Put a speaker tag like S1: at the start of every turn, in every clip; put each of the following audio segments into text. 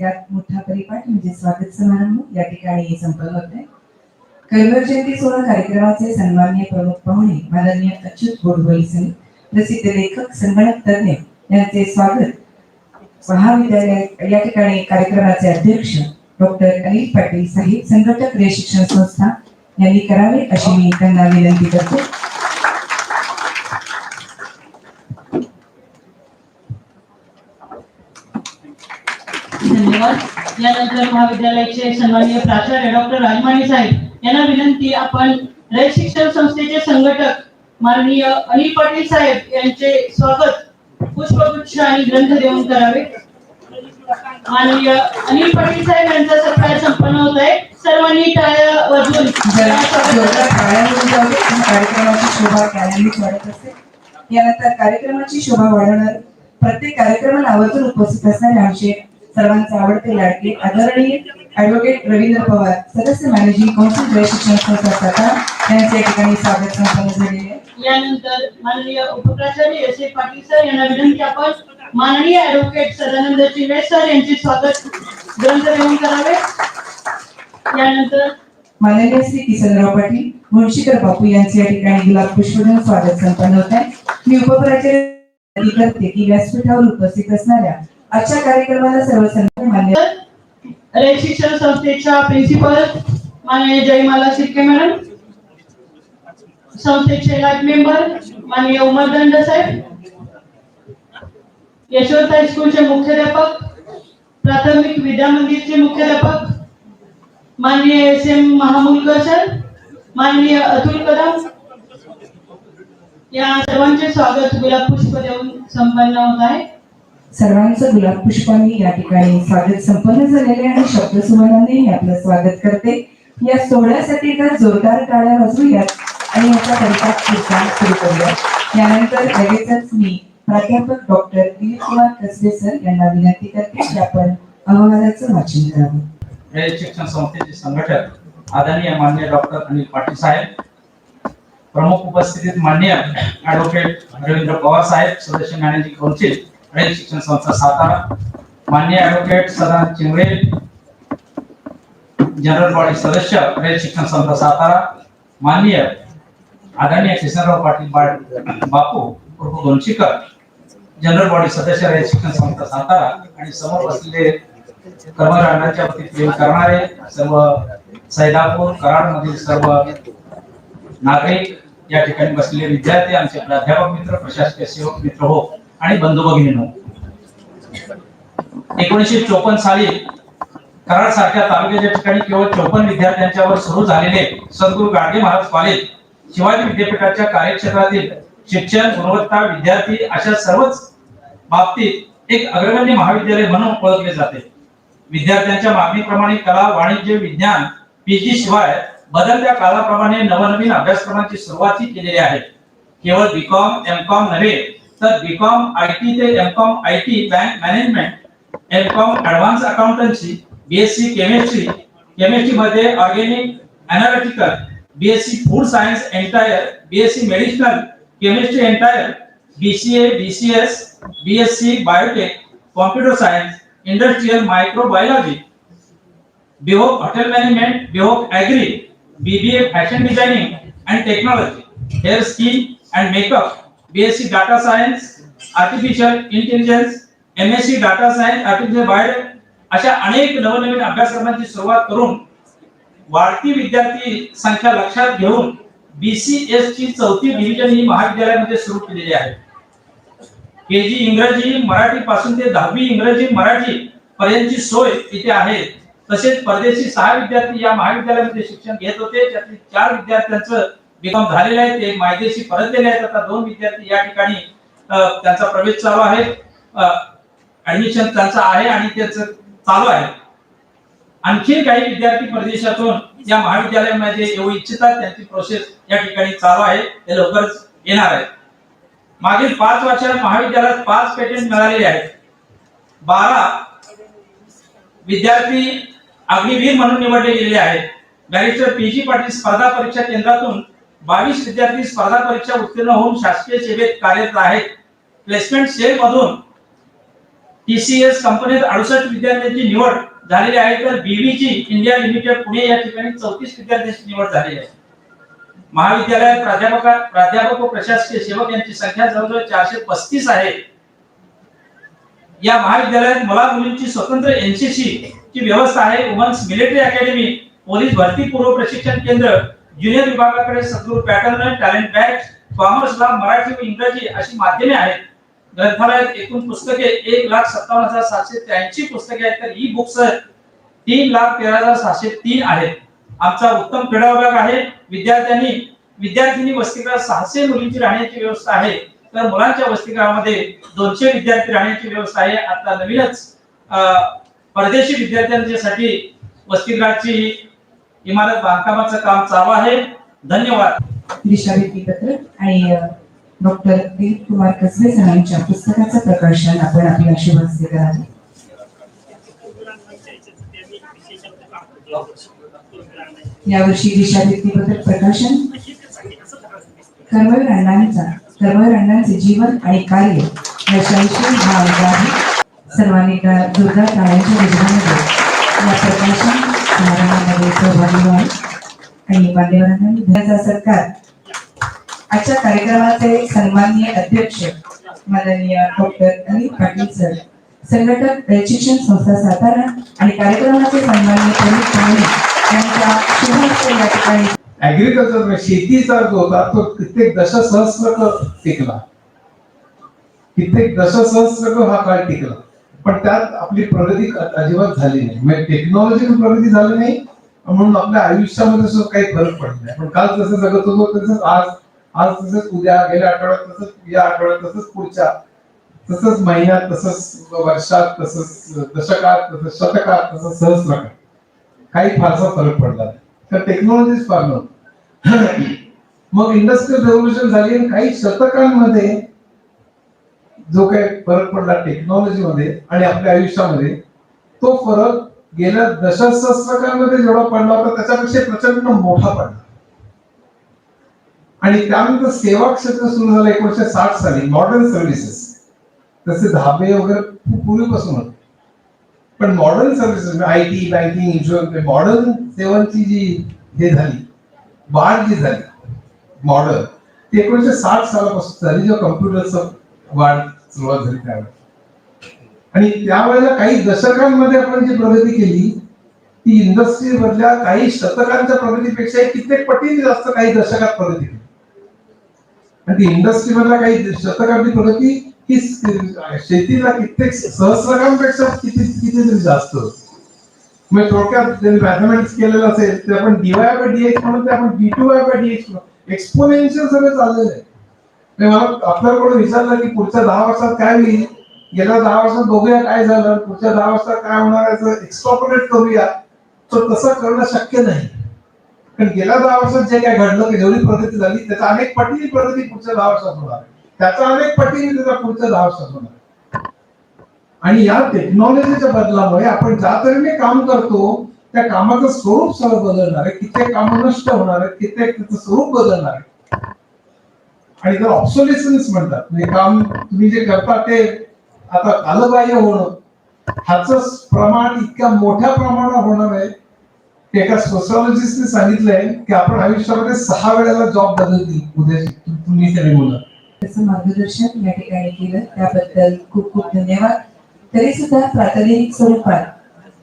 S1: यात मोठा परिपाठ म्हणजे स्वागत समारंभ. या ठिकाणी संपन्न होत आहे कलवर जयंती सोहळा कार्यक्रमाचे सन्माननीय प्रमुख पाहुणे माननीय अच्युत गोडबोई सर प्रसिद्ध लेखक संगणक तज्ञ यांचे स्वागत. महाविद्यालय या ठिकाणी कार्यक्रमाचे अध्यक्ष डॉक्टर अनिल पाटील साहेब संघटक शिक्षण संस्था यांनी करावे अशी मी त्यांना विनंती करते.
S2: धन्यवाद. यानंतर महाविद्यालयाचे सन्माननीय प्राचार्य डॉक्टर राजमाणी साहेब यांना विनंती आपण रयत शिक्षण संस्थेचे संघटक माननीय अनिल पाटील साहेब यांचे स्वागत पुष्पगुच्छ आणि ग्रंथ देऊन करावे. माननीय अनिल पाटील साहेब यांचा सत्कार संपन्न होत आहे. सर्वांनी टाळ्या
S1: आणि कार्यक्रमाची शोभा कायमच वाढत असते यानंतर कार्यक्रमाची शोभा वाढवणार प्रत्येक कार्यक्रमाला आवर्जून उपस्थित असणारे आमचे सर्वांचे आवडते लाडके आदरणीय ऍडव्होकेट रवींद्र पवार सदस्य मॅनेजिंग कौन्सिल जय शिक्षण संस्था ठिकाणी स्वागत संपन्न झालेले आहे.
S2: यानंतर माननीय उपप्राचार्य एस ए पाटील सर यांना विनंती आपण माननीय ऍडव्होकेट सदानंद चिवे सर यांचे स्वागत ग्रंथ देऊन करावे. यानंतर
S1: माननीय श्री किसनराव पाटील मुळशीकर बापू यांचे या ठिकाणी गुलाब पुष्पदेऊन स्वागत संपन्न होत आहे. मी उपप्राचार्य करते की व्यासपीठावर उपस्थित असणाऱ्या आजच्या कार्यक्रमाला सर्व मान्य
S2: शिक्षण संस्थेच्या प्रिन्सिपल माननीय जयमाला शिर्के मॅडम संस्थेचे लाईफ मेंबर माननीय उमर दंड साहेब यशवंत हायस्कूलचे मुख्याध्यापक प्राथमिक विद्या मंदिरचे मुख्याध्यापक माननीय एस एम महामुलकर सर माननीय अतुल कदम या सर्वांचे स्वागत गुलाब पुष्प देऊन संपन्न होत आहे.
S1: सर्वांचं गुलाब पुष्पांनी या ठिकाणी स्वागत संपन्न झालेले आणि शब्दसुमनाने मी आपलं स्वागत करते. या सोहळ्यासाठी तर जोरदार टाळ्या वाजवूयात आणि याचा परिपाठ पुढचा सुरू करूया यानंतर लगेचच मी प्राध्यापक डॉक्टर दिलीप कुमार कसबे सर यांना विनंती करते की आपण अहवालाचं वाचन करावं.
S3: शिक्षण संस्थेचे संघटक आदरणीय मान्य डॉक्टर अनिल पाटील साहेब प्रमुख उपस्थितीत मान्य ऍडव्होकेट रवींद्र पवार साहेब सदस्य मॅनेजिंग कौन्सिल रयत शिक्षण संस्था सातारा मान्य advocate Sadanand Chingle general body सदस्य रयत शिक्षण संस्था सातारा माननीय आदरणीय किसनराव पाटील बापू प्रभू दोनशीकर जनरल बॉडी सदस्य रयत शिक्षण संस्था सातारा आणि समोर बसलेले कर्मकांडाच्या वतीत प्रेम करणारे सर्व सैदापूर कराड मधील सर्व नागरिक या ठिकाणी बसलेले विद्यार्थी आमचे प्राध्यापक मित्र प्रशासकीय सेवक मित्र हो. आणि बंधू भगिनीनो एकोणीसशे चोपन्न साली कराड सारख्या तालुक्याच्या ठिकाणी केवळ चोपन्न विद्यार्थ्यांच्यावर सुरू झालेले सद्गुरू गाडगे महाराज कॉलेज शिवाजी विद्यापीठाच्या कार्यक्षेत्रातील शिक्षण गुणवत्ता विद्यार्थी अशा सर्वच बाबतीत एक अग्रगण्य महाविद्यालय म्हणून ओळखले जाते. विद्यार्थ्यांच्या मागणीप्रमाणे कला वाणिज्य विज्ञान पीजी शिवाय बदलत्या काळाप्रमाणे नवनवीन अभ्यासक्रमांची सुरुवात केलेली आहे. केवळ बीकॉम एम कॉम नव्हे तर बीकॉम आय टी ते M com I T bank management M com advance accountancy BSc chemistry chemistry मध्ये organic analytical BSc food science entire BSc medicinal chemistry entire BCA BCS BSc biotech computer science industrial microbiology BVoc hotel management BVoc agri BBA fashion designing and technology hair skin and makeup BSc data science artificial intelligence MSc data science artificial bio अशा अनेक नवनवीन अभ्यासक्रमांची सुरुवात करून वाढती विद्यार्थी संख्या लक्षात घेऊन बीसीएस ची चौथी डिव्हिजन ही महाविद्यालयामध्ये सुरू केलेली आहे. के जी इंग्रजी मराठी पासून ते दहावी इंग्रजी मराठी पर्यंतची सोय इथे आहे. तसेच परदेशी सहा विद्यार्थी या महाविद्यालयामध्ये शिक्षण घेत होते. त्यातील चार विद्यार्थ्यांचं बीकॉम झालेले आहे ते मायदेशी परतलेले आहेत. आता दोन विद्यार्थी या ठिकाणी त्यांचा प्रवेश चालू आहे. ऍडमिशन त्यांचा आहे आणि त्याच चालू आहे. आणखी काही विद्यार्थी परदेशातून या महाविद्यालयामध्ये येऊ इच्छितात त्यांची प्रोसेस या ठिकाणी चालू आहे. ते लवकरच येणार आहे मागील पाच वर्षात महाविद्यालयात पाच पेटंट मिळालेले आहेत. बारा विद्यार्थी अग्निवीर म्हणून निवडले गेलेले आहेत. Barrister P. जी. पाटील स्पर्धा परीक्षा केंद्रातून बावीस विद्यार्थी स्पर्धा परीक्षा उत्तीर्ण होऊन शासकीय सेवेत कार्यरत आहेत. प्लेसमेंट सेल मधून टीसीएस कंपनीत अडुसष्ट विद्यार्थ्यांची निवड झालेली आहे तर बीव्हीजी इंडिया लिमिटेड पुणे या ठिकाणी चौतीस विद्यार्थ्यांची निवड झालेली आहे. महाविद्यालयात प्राध्यापक प्राध्यापक व प्रशासकीय सेवक यांची संख्या जवळजवळ चारशे पस्तीस आहे. या महाविद्यालयात मुला मुलींची स्वतंत्र एनसीसी ची व्यवस्था आहे. वुमन्स मिलिटरी अकॅडमी पोलीस भरती पूर्व प्रशिक्षण केंद्र ज्युनियर विभागाकडे सद्गुरू पॅटर्न टॅलेंट बॅच कॉमर्सला मराठी व इंग्रजी अशी माध्यमे आहेत. ग्रंथालयात एकूण पुस्तके एक लाख सत्तावन्न हजार सातशे त्र्याऐंशी पुस्तके आहेत. तर ई बुक्स तीन लाख तेरा हजार सहाशे तीन आहेत. आमचा उत्तम क्रीडा विभाग आहे. विद्यार्थ्यांनी विद्यार्थिनी वसतिगृहात सहाशे मुलींची राहण्याची व्यवस्था आहे. तर मुलांच्या वसतिगृहामध्ये दोनशे विद्यार्थी राहण्याची व्यवस्था आहे. आता नवीनच अं, परदेशी विद्यार्थ्यांच्यासाठी वसतिगृहाची इमारत बांधकामाचं काम चालू आहे. धन्यवाद.
S1: दिशाभित्ती पत्र आणि डॉक्टर दिलीप कुमार कसबे सरांच्या पुस्तकाचं प्रकाशन आपण आपल्या शुभस्ते करावे यावर्षी दिशाभित्तीबद्दल प्रकाशन. कर्मवीर अण्णांचा कर्मवीर अण्णांचे जीवन आणि कार्य याच्याविषयी हा आहे सर्वांनी दुर्गा जोरदार टाळ्यांच्या विधानामध्ये या प्रकाशन समारंभामध्ये सहभागी व्हावे आणि मान्यवरांना विधानाचा सरकार आजच्या कार्यक्रमाचे सन्माननीय अध्यक्ष माननीय डॉक्टर अनिल पाटील सर संघटक शिक्षण संस्था सातारा आणि कार्यक्रमाचे सन्माननीय प्रमुख पाहुणे यांच्या शुभ या ठिकाणी
S4: ऍग्रिकल्चर शेतीचा जो होता तो कित्येक दशसहस्र टिकला. कित्येक दशसहस्र हा काळ टिकला. पण त्यात आपली प्रगती अजिबात झाली नाही. म्हणजे टेक्नॉलॉजी प्रगती झाली नाही म्हणून आपल्या आयुष्यामध्ये सुद्धा काही फरक पडत नाही. पण काल जसं जगत होतो तसंच आज आज तसंच उद्या गेल्या आठवड्यात तसंच या आठवड्यात तसंच पुढच्या तसंच महिन्यात तसंच वर्षात तसंच दशकात तसंच शतकात तसंच सहस्रात काही फारसा फरक पडला नाही. तर टेक्नॉलॉजीच फार नव्हती. मग इंडस्ट्रियल रेव्होल्युशन झाली आणि काही शतकांमध्ये जो काही फरक पडला टेक्नॉलॉजी मध्ये आणि आपल्या आयुष्यामध्ये तो फरक गेल्या दशसहस्रकांमध्ये जेवढा पडला होता त्याच्यापेक्षा प्रचंड मोठा पडला. आणि त्यानंतर सेवा क्षेत्र सुरू झालं एकोणीशे साठ साली मॉडर्न सर्व्हिसेस तसे धाबे वगैरे खूप पूर्वीपासून होते. पण modern services I T banking insurance modern सेवांची जी हे झाली वाढ जी झाली मॉडर्न ती एकोणीशे साठ सालापासून झाली जेव्हा कम्प्युटरचं वाढ. सुरुवात झाली त्यावेळेला. आणि त्यावेळेला काही दशकांमध्ये आपण जी प्रगती केली ती इंडस्ट्री मधल्या काही शतकांच्या प्रगतीपेक्षा कित्येक पटीने जास्त काही दशकात प्रगती केली. आणि ती इंडस्ट्री मधल्या काही शतकांची प्रगती ही शेतीला कित्येक सहस्रकांपेक्षा किती कितीतरी जास्त म्हणजे थोडक्यात जरी मॅथमॅटिक्स केलेलं असेल तर आपण डीवाय बाय डीएक्स म्हणून ते आपण D two Y by DX exponential सगळं चाललेलं आहे. मला आपल्याकडून विचारलं की पुढच्या दहा वर्षात काय होईल? गेल्या दहा वर्षात बघूया काय झालं. पुढच्या दहा वर्षात काय होणार याचं एक्सट्रॉपरेट करूया. तर तसं करणं शक्य नाही. कारण गेल्या दहा वर्षात जे काय घडलं की जेवढी प्रगती झाली त्याचा अनेक पटीने प्रगती पुढच्या दहा वर्षात होणार त्याचा अनेक पटीने त्याचा पुढच्या दहा वर्षात होणार आणि या टेक्नॉलॉजीच्या बदलामुळे आपण ज्या तऱ्हेने काम करतो त्या कामाचं स्वरूप सगळं बदलणार आहे. कित्येक काम नष्ट होणार आहे कित्येक त्याचं स्वरूप बदलणार आहे. आणि त्याला ऑप्सोलेसन्स म्हणतात. म्हणजे काम तुम्ही जे करता ते आता कालबाह्य होणं. ह्याच प्रमाण इतक्या मोठ्या प्रमाणात होणार आहे. एका सोशॉलॉजिस्टने सांगितलंय की आपण आयुष्यामध्ये सहा वेळेला जॉब बदलतील उद्या तुम्ही त्याने बोला.
S1: त्याचं मार्गदर्शन या ठिकाणी केलं. त्याबद्दल खूप खूप धन्यवाद. तरी सुद्धा प्रातिनिधिक स्वरूपात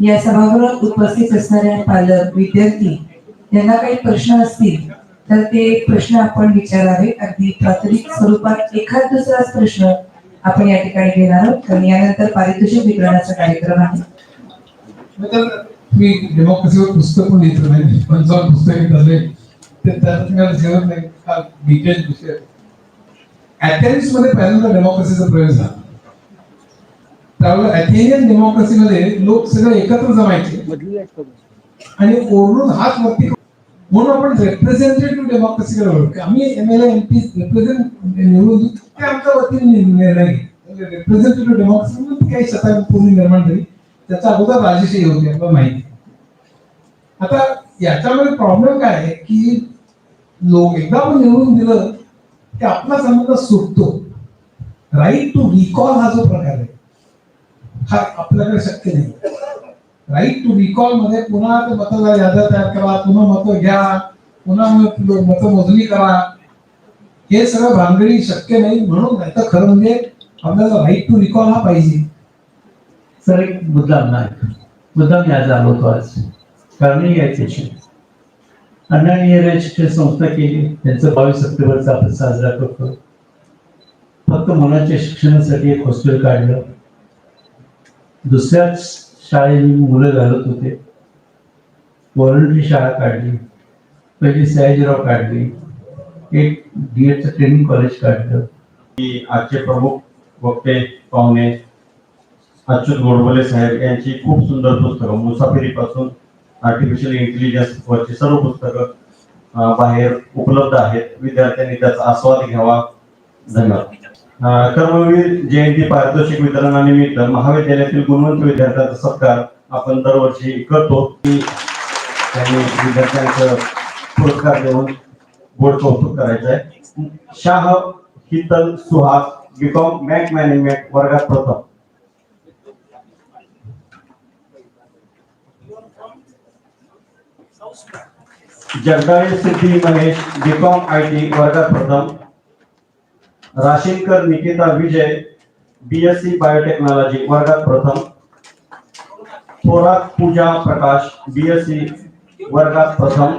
S1: या सभागृहात उपस्थित असणाऱ्या पालक विद्यार्थी यांना काही प्रश्न असतील तर ते प्रश्न आपण विचारावे. अगदी प्राथमिक स्वरूपात एखाद दुसराच प्रश्न आपण या ठिकाणी घेणार आहोत. कारण यानंतर पारितोषिक वितरणाचा कार्यक्रम आहे.
S4: मी डेमोक्रेसीवर पुस्तक पण लिहितो नाही. पंचावन्न पुस्तके घेतले ते त्यात मला जेवण नाही. हा डिटेल विषय. अथेन्समध्ये पहिल्यांदा डेमोक्रेसीचा प्रयोग झाला. त्यावेळेला अथेनियन डेमोक्रेसीमध्ये लोक सगळे एकत्र जमायचे. आणि ओरडून हात वरती म्हणून आपण रिप्रेझेंटेटिव्ह डेमोक्रेसीकडे वळतो आम्ही M L M P represent निवडून ते आमच्या वतीने निर्णय रिप्रेझेंटेटिव्ह डेमोक्रेसी म्हणून काही शताब्दीपूर्वी निर्माण झाली त्याच्या अगोदर राजेशाही होती आपल्याला माहिती आहे. आता याच्यामध्ये प्रॉब्लेम काय आहे की लोक एकदा आपण निवडून दिलं की आपला संबंध सुटतो राईट टू रिकॉल हा जो प्रकार आहे हा आपल्याकडे शक्य नाही राईट टू रिकॉलमध्ये पुन्हा ते मतदार याद्या तयार करा पुन्हा मतं घ्या पुन्हा मतमोजणी करा. हे सगळं भानगडी शक्य नाही म्हणून नाही तर खरं म्हणजे आपल्याला राईट टू रिकॉल हा पाहिजे.
S5: सर एक मुद्दाम नाही मुद्दाम मी आज आलो होतो आज. कारण यायचे अण्णांनी शिक्षण संस्था केली. त्यांचं बावीस सप्टेंबरचा आपण साजरा करतो. फक्त मुलांच्या शिक्षणासाठी एक हॉस्टेल काढलं. दुसऱ्याच शाळेत मुलं घालत होते. व्हॉलंटरी शाळा काढली. पहिली सयाजीराव काढली. एक डी एडचं ट्रेनिंग कॉलेज काढलं.
S6: की आजचे प्रमुख वक्ते पाहुणे अच्युत गोडबोले साहेब यांची खूप सुंदर पुस्तकं मुसाफिरीपासून आर्टिफिशियल इंटेलिजन्स वरची सर्व पुस्तकं बाहेर उपलब्ध आहेत. विद्यार्थ्यांनी त्याचा आस्वाद घ्यावा. धन्यवाद. कर्मवीर जयंती पारितोषिक वितरणानिमित्त महाविद्यालयातील गुणवंत विद्यार्थ्यांचा सत्कार आपण दरवर्षी करतो. की त्यांनी विद्यार्थ्यांचं पुरस्कार देऊन गोड कौतुक करायचं आहे. Shah Hital Suhas B Com bank management वर्गात प्रथम. Jagdale Siddhi Mahesh B Com I T वर्गात प्रथम. Rashinkar Nikita Vijay B Sc biotechnology वर्गात प्रथम. थोरात पूजा प्रकाश बीएससी वर्गात प्रथम.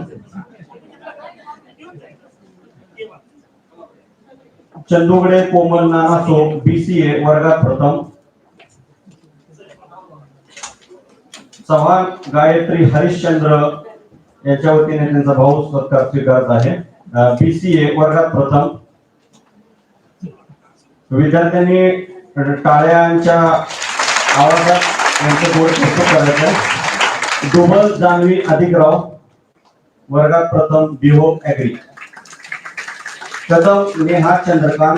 S6: चंदुगडे कोमल नानासो बीसीए वर्गात प्रथम. चव्हाण गायत्री हरिश्चंद्र यांच्या वतीने त्यांचा भाऊ सत्कार स्वीकारत आहे. बीसीए वर्गात प्रथम. विद्यार्थ्यांनी टाळ्यांच्या आवाजात यांचं गोड कौतुक करायचं आहे डुबल जान्हवी अधिकराव वर्गात प्रथम बिहो ऍग्री प्रथम नेहा चंद्रकांत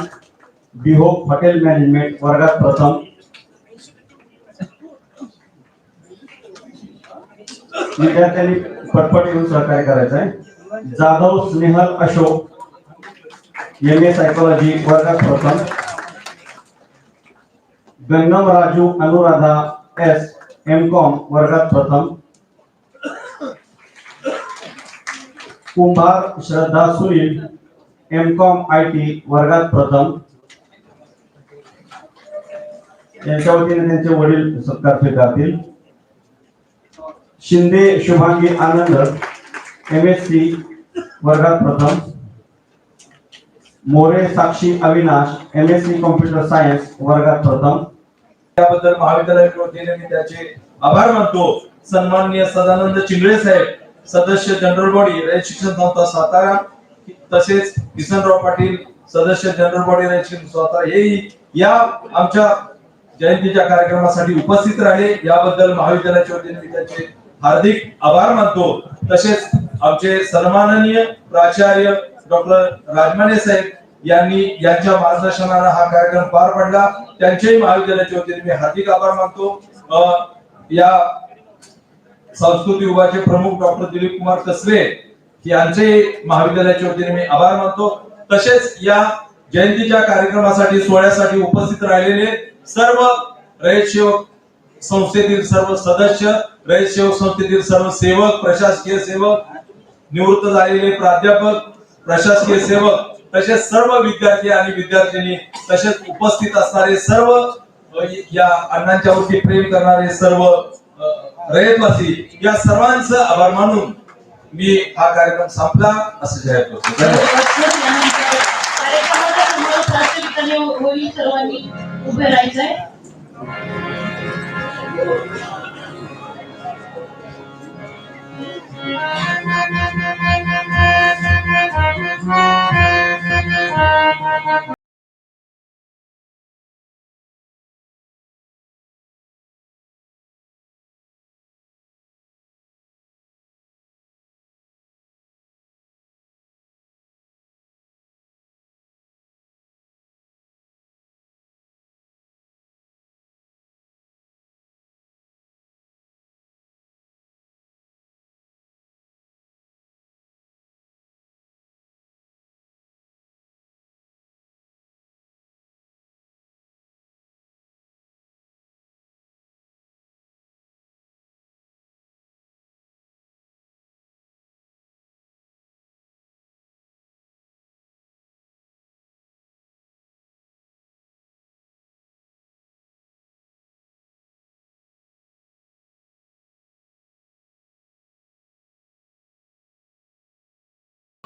S6: बिहो हॉटेल मॅनेजमेंट वर्गात प्रथम विद्यार्थ्यांनी पटपट येऊन सहकार्य करायचं आहे. Jadhav Snehal Ashok M A psychology वर्गात प्रथम Gangam Raju Anuradha S M com वर्गात प्रथम. Kumbhar Shraddha Sunil M com I T वर्गात प्रथम. यांच्या वतीने त्यांचे वडील सत्कार स्वीकारतील. Shinde Shubhangi Anand M S C वर्गात प्रथम. More Sakshi Avinash M S C computer science वर्गात प्रथम.
S7: त्याबद्दल महाविद्यालयाच्या वतीने मी त्याचे आभार मानतो. सन्माननीय सदानंद चिंगळे साहेब सदस्य जनरल बॉडी रयत शिक्षण संस्था सातारा तसेच किसनराव पाटील सदस्य जनरल बॉडी रयत शिक्षण संस्था हेही या आमच्या जयंतीच्या कार्यक्रमासाठी उपस्थित राहिले. याबद्दल महाविद्यालयाच्या वतीने मी त्याचे हार्दिक आभार मानतो. तसेच आमचे सन्माननीय प्राचार्य डॉक्टर राजमाने साहेब यांनी यांच्या मार्गदर्शनाने हा कार्यक्रम पार पडला. त्यांच्याही महाविद्यालयाच्या वतीने मी हार्दिक आभार मानतो. या संस्कृती विभागाचे प्रमुख डॉक्टर दिलीप कुमार कसबे यांचे महाविद्यालयाच्या वतीने मी आभार मानतो. तसेच या जयंतीच्या कार्यक्रमासाठी सोहळ्यासाठी उपस्थित राहिलेले सर्व रयत सेवक संस्थेतील सर्व सदस्य रयत सेवक संस्थेतील सर्व सेवक प्रशासकीय सेवक निवृत्त झालेले प्राध्यापक प्रशासकीय सेवक तसेच सर्व विद्यार्थी आणि विद्यार्थिनी तसेच उपस्थित असणारे सर्व या अण्णांच्या वरती प्रेम करणारे सर्व रयतवासी या सर्वांचं आभार मानून मी हा कार्यक्रम संपला. असं जाहीर करतो. धन्यवाद.